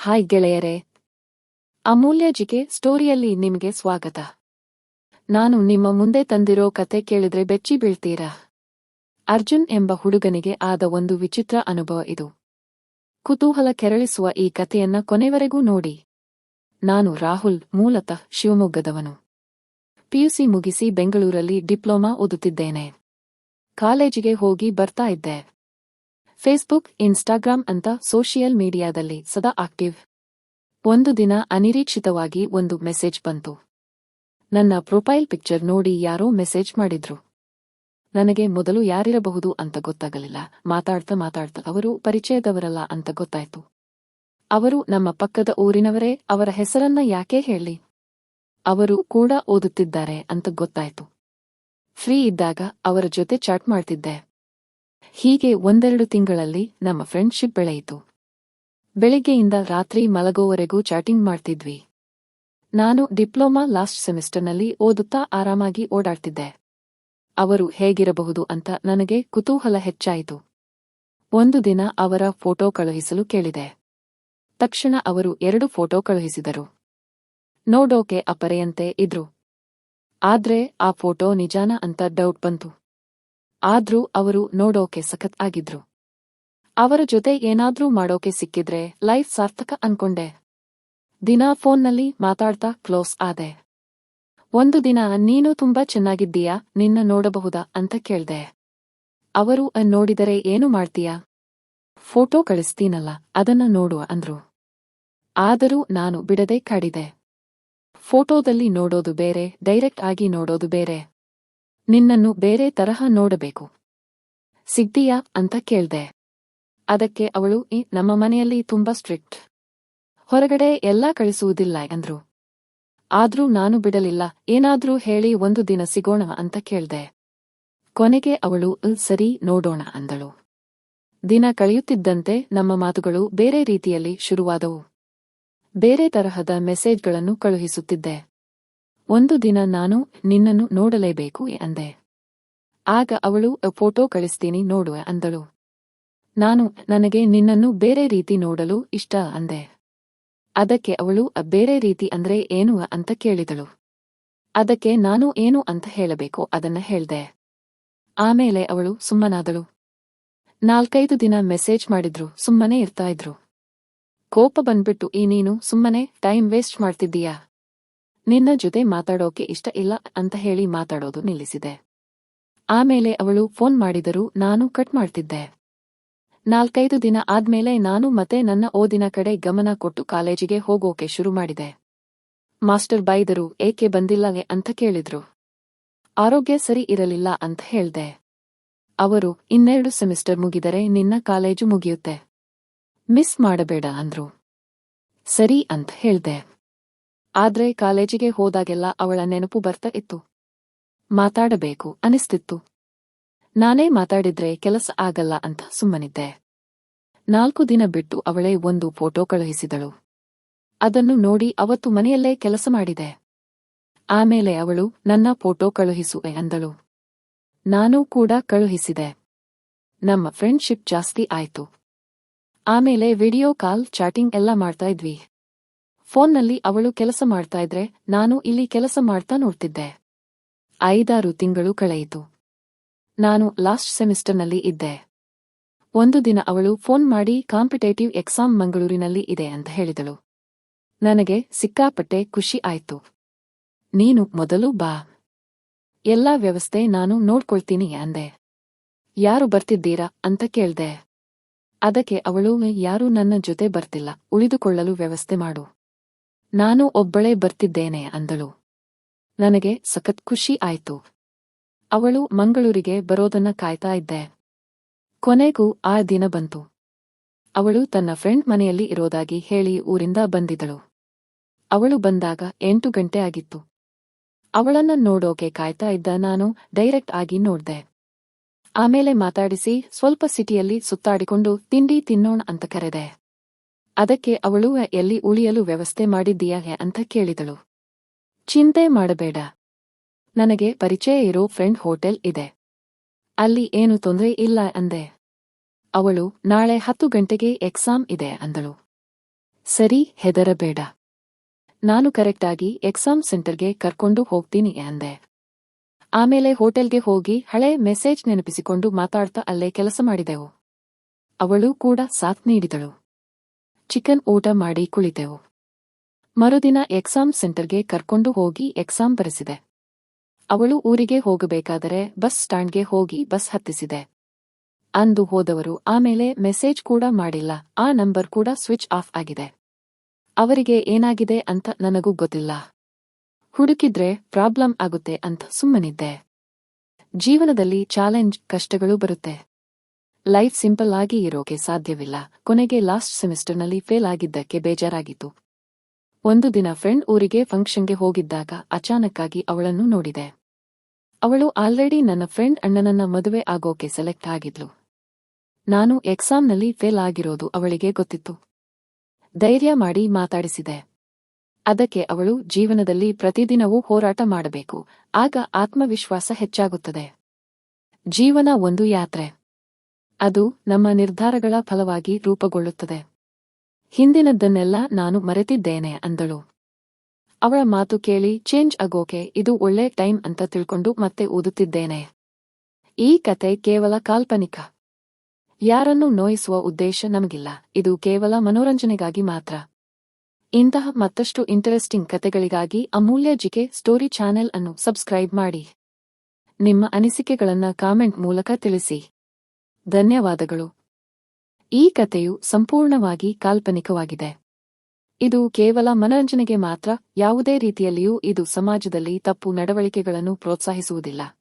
Hi ಗೆಳೆಯರೇ. ಅಮೂಲ್ಯ GK ಸ್ಟೋರಿಯಲ್ಲಿ ನಿಮಗೆ ಸ್ವಾಗತ. ನಾನು ನಿಮ್ಮ ಮುಂದೆ ತಂದಿರೋ ಕತೆ ಕೇಳಿದ್ರೆ ಬೆಚ್ಚಿ ಬೀಳ್ತೀರಾ? ಅರ್ಜುನ್ ಎಂಬ ಹುಡುಗನಿಗೆ ಆದ ಒಂದು ವಿಚಿತ್ರ ಅನುಭವ ಇದು. ಕುತೂಹಲ ಕೆರಳಿಸುವ ಈ ಕಥೆಯನ್ನ ಕೊನೆವರೆಗೂ ನೋಡಿ. ನಾನು ರಾಹುಲ್, ಮೂಲತಃ ಶಿವಮೊಗ್ಗದವನು. ಪಿಯುಸಿ ಮುಗಿಸಿ ಬೆಂಗಳೂರಲ್ಲಿ ಡಿಪ್ಲೊಮಾ ಓದುತ್ತಿದ್ದೇನೆ. ಕಾಲೇಜಿಗೆ ಹೋಗಿ ಬರ್ತಾ ಇದ್ದೆ. ಫೇಸ್ಬುಕ್ ಇನ್ಸ್ಟಾಗ್ರಾಂ ಅಂತ ಸೋಷಿಯಲ್ ಮೀಡಿಯಾದಲ್ಲಿ ಸದಾ ಆಕ್ಟಿವ್. ಒಂದು ದಿನ ಅನಿರೀಕ್ಷಿತವಾಗಿ ಒಂದು ಮೆಸೇಜ್ ಬಂತು. ನನ್ನ ಪ್ರೊಫೈಲ್ ಪಿಕ್ಚರ್ ನೋಡಿ ಯಾರೋ ಮೆಸೇಜ್ ಮಾಡಿದ್ರು. ನನಗೆ ಮೊದಲು ಯಾರಿರಬಹುದು ಅಂತ ಗೊತ್ತಾಗಲಿಲ್ಲ. ಮಾತಾಡ್ತಾ ಮಾತಾಡ್ತಾ ಅವರು ಪರಿಚಯದವರಲ್ಲ ಅಂತ ಗೊತ್ತಾಯ್ತು. ಅವರು ನಮ್ಮ ಪಕ್ಕದ ಊರಿನವರೇ, ಅವರ ಹೆಸರನ್ನ ಯಾಕೆ ಹೇಳಿ? ಅವರು ಕೂಡ ಓದುತ್ತಿದ್ದಾರೆ ಅಂತ ಗೊತ್ತಾಯ್ತು. ಫ್ರೀ ಇದ್ದಾಗ ಅವರ ಜೊತೆ ಚಾಟ್ ಮಾಡ್ತಿದ್ದೆ. ಹೀಗೆ ಒಂದೆರಡು ತಿಂಗಳಲ್ಲಿ ನಮ್ಮ ಫ್ರೆಂಡ್ಶಿಪ್ ಬೆಳೆಯಿತು. ಬೆಳಿಗ್ಗೆಯಿಂದ ರಾತ್ರಿ ಮಲಗೋವರೆಗೂ ಚಾಟಿಂಗ್ ಮಾಡ್ತಿದ್ವಿ. ನಾನು ಡಿಪ್ಲೊಮಾ ಲಾಸ್ಟ್ ಸೆಮಿಸ್ಟರ್ನಲ್ಲಿ ಓದುತ್ತಾ ಆರಾಮಾಗಿ ಓಡಾಡ್ತಿದ್ದೆ. ಅವರು ಹೇಗಿರಬಹುದು ಅಂತ ನನಗೆ ಕುತೂಹಲ ಹೆಚ್ಚಾಯಿತು. ಒಂದು ದಿನ ಅವರ ಫೋಟೋ ಕಳುಹಿಸಲು ಕೇಳಿದೆ. ತಕ್ಷಣ ಅವರು ಎರಡು ಫೋಟೋ ಕಳುಹಿಸಿದರು. ನೋಡೋಕೆ ಅಪರೆಯಂತೆ ಇದ್ರು. ಆದ್ರೆ ಆ ಫೋಟೋ ನಿಜಾನ ಅಂತ ಡೌಟ್ ಬಂತು. ಆದ್ರೂ ಅವರು ನೋಡೋಕೆ ಸಖತ್ ಆಗಿದ್ರು. ಅವರ ಜೊತೆ ಏನಾದ್ರೂ ಮಾಡೋಕೆ ಸಿಕ್ಕಿದ್ರೆ ಲೈಫ್ ಸಾರ್ಥಕ ಅನ್ಕೊಂಡೆ. ದಿನಾ ಫೋನ್ನಲ್ಲಿ ಮಾತಾಡ್ತಾ ಕ್ಲೋಸ್ ಆದೆ. ಒಂದು ದಿನ ನೀನು ತುಂಬಾ ಚೆನ್ನಾಗಿದ್ದೀಯಾ? ನಿನ್ನ ನೋಡಬಹುದಾ? ಅಂತ ಕೇಳ್ದೆ. ಅವರು ನೋಡಿದರೆ ಏನು ಮಾಡ್ತೀಯಾ? ಫೋಟೋ ಕಳಿಸ್ತೀನಲ್ಲ, ಅದನ್ನ ನೋಡುವ, ಅಂದ್ರು. ಆದರೂ ನಾನು ಬಿಡದೆ ಕಾಡಿದೆ. ಫೋಟೋದಲ್ಲಿ ನೋಡೋದು ಬೇರೆ, ಡೈರೆಕ್ಟ್ ಆಗಿ ನೋಡೋದು ಬೇರೆ. ನಿನ್ನನ್ನು ಬೇರೆ ತರಹ ನೋಡಬೇಕು. ಸಿಗ್ತೀಯಾ ಅಂತ ಕೇಳ್ದೆ. ಅದಕ್ಕೆ ಅವಳು, ಈ, ನಮ್ಮ ಮನೆಯಲ್ಲಿ ತುಂಬಾ ಸ್ಟ್ರಿಕ್ಟ್. ಹೊರಗಡೆ ಎಲ್ಲಾ ಕಳಿಸುವುದಿಲ್ಲ, ಅಂದ್ರು. ಆದ್ರೂ ನಾನು ಬಿಡಲಿಲ್ಲ. ಏನಾದ್ರೂ ಹೇಳಿ ಒಂದು ದಿನ ಸಿಗೋಣ ಅಂತ ಕೇಳ್ದೆ. ಕೊನೆಗೆ ಅವಳು "ಇಲ್ ಸರಿ, ನೋಡೋಣ, ಅಂದಳು. ದಿನ ಕಳೆಯುತ್ತಿದ್ದಂತೆ ನಮ್ಮ ಮಾತುಗಳು ಬೇರೆ ರೀತಿಯಲ್ಲಿ ಶುರುವಾದವು. ಬೇರೆ ತರಹದ ಮೆಸೇಜ್ಗಳನ್ನು ಕಳುಹಿಸುತ್ತಿದ್ದೆ. ಒಂದು ದಿನ ನಾನು ನಿನ್ನನ್ನು ನೋಡಲೇಬೇಕು ಅಂದೆ. ಆಗ ಅವಳು, ಫೋಟೋ ಕಳಿಸ್ತೀನಿ ನೋಡುವ ಅಂದಳು. ನಾನು ನನಗೆ ನಿನ್ನನ್ನು ಬೇರೆ ರೀತಿ ನೋಡಲು ಇಷ್ಟ ಅಂದೆ. ಅದಕ್ಕೆ ಅವಳು, ಬೇರೆ ರೀತಿ ಅಂದ್ರೆ ಏನು ಅಂತ ಕೇಳಿದಳು. ಅದಕ್ಕೆ ನಾನು ಏನು ಅಂತ ಹೇಳಬೇಕು ಅದನ್ನ ಹೇಳ್ದೆ. ಆಮೇಲೆ ಅವಳು ಸುಮ್ಮನಾದಳು. ನಾಲ್ಕೈದು ದಿನ ಮೆಸೇಜ್ ಮಾಡಿದ್ರು, ಸುಮ್ಮನೆ ಇರ್ತಾ ಇದ್ರು. ಕೋಪ ಬಂದ್ಬಿಟ್ಟು, ಈ ನೀನು ಸುಮ್ಮನೆ ಟೈಮ್ ವೇಸ್ಟ್ ಮಾಡ್ತಿದ್ದೀಯಾ? ನಿನ್ನ ಜೊತೆ ಮಾತಾಡೋಕೆ ಇಷ್ಟ ಇಲ್ಲ ಅಂತ ಹೇಳಿ ಮಾತಾಡೋದು ನಿಲ್ಲಿಸಿದೆ. ಆಮೇಲೆ ಅವಳು ಫೋನ್ ಮಾಡಿದರೂ ನಾನು ಕಟ್ ಮಾಡ್ತಿದ್ದೆ. ನಾಲ್ಕೈದು ದಿನ ಆದ್ಮೇಲೆ ನಾನು ಮತ್ತೆ ನನ್ನ ಓದಿನ ಕಡೆ ಗಮನ ಕೊಟ್ಟು ಕಾಲೇಜಿಗೆ ಹೋಗೋಕೆ ಶುರು ಮಾಡಿದೆ. ಮಾಸ್ಟರ್ ಬೈದರು ಏಕೆ ಬಂದಿಲ್ಲವೇ? ಅಂತ ಕೇಳಿದ್ರು. ಆರೋಗ್ಯ ಸರಿ ಇರಲಿಲ್ಲ ಅಂತ ಹೇಳ್ದೆ. ಅವರು, ಇನ್ನೆರಡು ಸೆಮಿಸ್ಟರ್ ಮುಗಿದರೆ ನಿನ್ನ ಕಾಲೇಜು ಮುಗಿಯುತ್ತೆ. ಮಿಸ್ ಮಾಡಬೇಡ, ಅಂದ್ರು. ಸರಿ, ಅಂತ ಹೇಳ್ದೆ. ಆದ್ರೆ ಕಾಲೇಜಿಗೆ ಹೋದಾಗೆಲ್ಲ ಅವಳ ನೆನಪು ಬರ್ತಾ ಇತ್ತು. ಮಾತಾಡಬೇಕು ಅನಿಸ್ತಿತ್ತು. ನಾನೇ ಮಾತಾಡಿದ್ರೆ ಕೆಲಸ ಆಗಲ್ಲ ಅಂತ ಸುಮ್ಮನಿದ್ದೆ. ನಾಲ್ಕು ದಿನ ಬಿಟ್ಟು ಅವಳೇ ಒಂದು ಫೋಟೋ ಕಳುಹಿಸಿದಳು. ಅದನ್ನು ನೋಡಿ ಅವತ್ತು ಮನೆಯಲ್ಲೇ ಕೆಲಸ ಮಾಡಿದೆ. ಆಮೇಲೆ ಅವಳು ನನ್ನ ಫೋಟೋ ಕಳುಹಿಸು ಎಂದಳು ನಾನೂ ಕೂಡ ಕಳುಹಿಸಿದೆ. ನಮ್ಮ ಫ್ರೆಂಡ್ಶಿಪ್ ಜಾಸ್ತಿ ಆಯ್ತು. ಆಮೇಲೆ ವಿಡಿಯೋ ಕಾಲ್ ಚಾಟಿಂಗ್ ಎಲ್ಲ ಮಾಡ್ತಾ ಇದ್ವಿ. ಫೋನ್ನಲ್ಲಿ ಅವಳು ಕೆಲಸ ಮಾಡ್ತಾ ಇದ್ರೆ ನಾನು ಇಲ್ಲಿ ಕೆಲಸ ಮಾಡ್ತಾ ನೋಡ್ತಿದ್ದೆ. ಐದಾರು ತಿಂಗಳು ಕಳೆಯಿತು. ನಾನು ಲಾಸ್ಟ್ ಸೆಮಿಸ್ಟರ್ನಲ್ಲಿ ಇದ್ದೆ. ಒಂದು ದಿನ ಅವಳು ಫೋನ್ ಮಾಡಿ ಕಾಂಪಿಟೇಟಿವ್ ಎಕ್ಸಾಮ್ ಮಂಗಳೂರಿನಲ್ಲಿ ಇದೆ ಅಂತ ಹೇಳಿದಳು. ನನಗೆ ಸಿಕ್ಕಾಪಟ್ಟೆ ಖುಷಿ ಆಯ್ತು. ನೀನು ಮೊದಲು ಬಾ. ಎಲ್ಲಾ ವ್ಯವಸ್ಥೆ ನಾನು ನೋಡ್ಕೊಳ್ತೀನಿ ಅಂದೆ. ಯಾರು ಬರ್ತಿದ್ದೀರಾ ಅಂತ ಕೇಳ್ದೆ. ಅದಕ್ಕೆ ಅವಳು, ಯಾರೂ ನನ್ನ ಜೊತೆ ಬರ್ತಿಲ್ಲ, ಉಳಿದುಕೊಳ್ಳಲು ವ್ಯವಸ್ಥೆ ಮಾಡು. ನಾನು ಒಬ್ಬಳೇ ಬರ್ತಿದ್ದೇನೆ ಅಂದಳು. ನನಗೆ ಸಖತ್ ಖುಷಿ ಆಯ್ತು. ಅವಳು ಮಂಗಳೂರಿಗೆ ಬರೋದನ್ನ ಕಾಯ್ತಾ ಇದ್ದೆ. ಕೊನೆಗೂ ಆ ದಿನ ಬಂತು. ಅವಳು ತನ್ನ ಫ್ರೆಂಡ್ ಮನೆಯಲ್ಲಿ ಇರೋದಾಗಿ ಹೇಳಿ ಊರಿಂದ ಬಂದಿದ್ದಳು. ಅವಳು ಬಂದಾಗ ಎಂಟು ಗಂಟೆ ಆಗಿತ್ತು. ಅವಳನ್ನ ನೋಡೋಕೆ ಕಾಯ್ತಾ ಇದ್ದ ನಾನು ಡೈರೆಕ್ಟ್ ಆಗಿ ನೋಡ್ದೆ. ಆಮೇಲೆ ಮಾತಾಡಿಸಿ ಸ್ವಲ್ಪ ಸಿಟಿಯಲ್ಲಿ ಸುತ್ತಾಡಿಕೊಂಡು ತಿಂಡಿ ತಿನ್ನೋಣ ಅಂತ ಕರೆದೆ. ಅದಕ್ಕೆ ಅವಳು, ಎಲ್ಲಿ ಉಳಿಯಲು ವ್ಯವಸ್ಥೆ ಮಾಡಿದ್ದೀಯಾ ಅಂತ ಕೇಳಿದಳು. ಚಿಂತೆ ಮಾಡಬೇಡ. ನನಗೆ ಪರಿಚಯ ಇರೋ ಫ್ರೆಂಡ್ ಹೋಟೆಲ್ ಇದೆ. ಅಲ್ಲಿ ಏನು ತೊಂದರೆ ಇಲ್ಲ ಅಂದೆ. ಅವಳು, ನಾಳೆ ಹತ್ತು ಗಂಟೆಗೆ ಎಕ್ಸಾಮ್ ಇದೆ ಅಂದಳು. ಸರಿ, ಹೆದರಬೇಡ. ನಾನು ಕರೆಕ್ಟಾಗಿ ಎಕ್ಸಾಮ್ ಸೆಂಟರ್ಗೆ ಕರ್ಕೊಂಡು ಹೋಗ್ತೀನಿ ಅಂದೆ. ಆಮೇಲೆ ಹೋಟೆಲ್ಗೆ ಹೋಗಿ ಹಳೆ ಮೆಸೇಜ್ ನೆನಪಿಸಿಕೊಂಡು ಮಾತಾಡ್ತಾ ಅಲ್ಲೇ ಕೆಲಸ ಮಾಡಿದೆವು. ಅವಳು ಕೂಡ ಸಾಥ್ ನೀಡಿದಳು. ಚಿಕನ್ ಊಟ ಮಾಡಿ ಕುಳಿತೆವು. ಮರುದಿನ ಎಕ್ಸಾಮ್ ಸೆಂಟರ್ಗೆ ಕರ್ಕೊಂಡು ಹೋಗಿ ಎಕ್ಸಾಮ್ ಬರೆಸಿದೆ. ಅವಳು ಊರಿಗೆ ಹೋಗಬೇಕಾದರೆ ಬಸ್ ಸ್ಟ್ಯಾಂಡ್ಗೆ ಹೋಗಿ ಬಸ್ ಹತ್ತಿಸಿದೆ. ಅಂದು ಹೋದವರು ಆಮೇಲೆ ಮೆಸೇಜ್ ಕೂಡ ಮಾಡಿಲ್ಲ, ಆ ನಂಬರ್ ಕೂಡ ಸ್ವಿಚ್ ಆಫ್ ಆಗಿದೆ. ಅವರಿಗೆ ಏನಾಗಿದೆ ಅಂತ ನನಗೂ ಗೊತ್ತಿಲ್ಲ. ಹುಡುಕಿದ್ರೆ ಪ್ರಾಬ್ಲಮ್ ಆಗುತ್ತೆ ಅಂತ ಸುಮ್ಮನಿದ್ದೆ. ಜೀವನದಲ್ಲಿ ಚಾಲೆಂಜ್ ಕಷ್ಟಗಳು ಬರುತ್ತೆ. ಲೈಫ್ ಸಿಂಪಲ್ ಆಗಿ ಇರೋಕೆ ಸಾಧ್ಯವಿಲ್ಲ. ಕೊನೆಗೆ ಲಾಸ್ಟ್ ಸೆಮಿಸ್ಟರ್ನಲ್ಲಿ ಫೇಲ್ ಆಗಿದ್ದಕ್ಕೆ ಬೇಜಾರಾಗಿತ್ತು. ಒಂದು ದಿನ ಫ್ರೆಂಡ್ ಊರಿಗೆ ಫಂಕ್ಷನ್ಗೆ ಹೋಗಿದ್ದಾಗ ಅಚಾನಕ್ಕಾಗಿ ಅವಳನ್ನು ನೋಡಿದೆ. ಅವಳು ಆಲ್ರೆಡಿ ನನ್ನ ಫ್ರೆಂಡ್ ಅಣ್ಣನನ್ನ ಮದುವೆ ಆಗೋಕೆ ಸೆಲೆಕ್ಟ್ ಆಗಿದ್ಲು. ನಾನು ಎಕ್ಸಾಮ್ನಲ್ಲಿ ಫೇಲ್ ಆಗಿರೋದು ಅವಳಿಗೆ ಗೊತ್ತಿತ್ತು. ಧೈರ್ಯ ಮಾಡಿ ಮಾತಾಡಿಸಿದೆ. ಅದಕ್ಕೆ ಅವಳು ಜೀವನದಲ್ಲಿ ಪ್ರತಿದಿನವೂ ಹೋರಾಟ ಮಾಡಬೇಕು. ಆಗ ಆತ್ಮವಿಶ್ವಾಸ ಹೆಚ್ಚಾಗುತ್ತದೆ. ಜೀವನ ಒಂದು ಯಾತ್ರೆ. ಅದು ನಮ್ಮ ನಿರ್ಧಾರಗಳ ಫಲವಾಗಿ ರೂಪುಗೊಳ್ಳುತ್ತದೆ. ಹಿಂದಿನದ್ದನ್ನೆಲ್ಲ ನಾನು ಮರೆತಿದ್ದೇನೆ ಅಂದಳು. ಅವಳ ಮಾತು ಕೇಳಿ ಚೇಂಜ್ ಆಗೋಕೆ ಇದು ಒಳ್ಳೆ ಟೈಮ್ ಅಂತ ತಿಳ್ಕೊಂಡು ಮತ್ತೆ ಓದುತ್ತಿದ್ದೇನೆ. ಈ ಕತೆ ಕೇವಲ ಕಾಲ್ಪನಿಕ. ಯಾರನ್ನು ನೋಯಿಸುವ ಉದ್ದೇಶ ನಮಗಿಲ್ಲ, ಇದು ಕೇವಲ ಮನೋರಂಜನೆಗಾಗಿ ಮಾತ್ರ. ಇಂತಹ ಮತ್ತಷ್ಟು ಇಂಟರೆಸ್ಟಿಂಗ್ ಕತೆಗಳಿಗಾಗಿ ಅಮೂಲ್ಯ ಜಿಕೆ ಸ್ಟೋರಿ ಚಾನೆಲ್ ಅನ್ನು ಸಬ್ಸ್ಕ್ರೈಬ್ ಮಾಡಿ. ನಿಮ್ಮ ಅನಿಸಿಕೆಗಳನ್ನು ಕಾಮೆಂಟ್ ಮೂಲಕ ತಿಳಿಸಿ. ಧನ್ಯವಾದಗಳು. ಈ ಕಥೆಯು ಸಂಪೂರ್ಣವಾಗಿ ಕಾಲ್ಪನಿಕವಾಗಿದೆ. ಇದು ಕೇವಲ ಮನರಂಜನೆಗೆ ಮಾತ್ರ, ಯಾವುದೇ ರೀತಿಯಲ್ಲಿಯೂ ಇದು ಸಮಾಜದಲ್ಲಿ ತಪ್ಪು ನಡವಳಿಕೆಗಳನ್ನು ಪ್ರೋತ್ಸಾಹಿಸುವುದಿಲ್ಲ.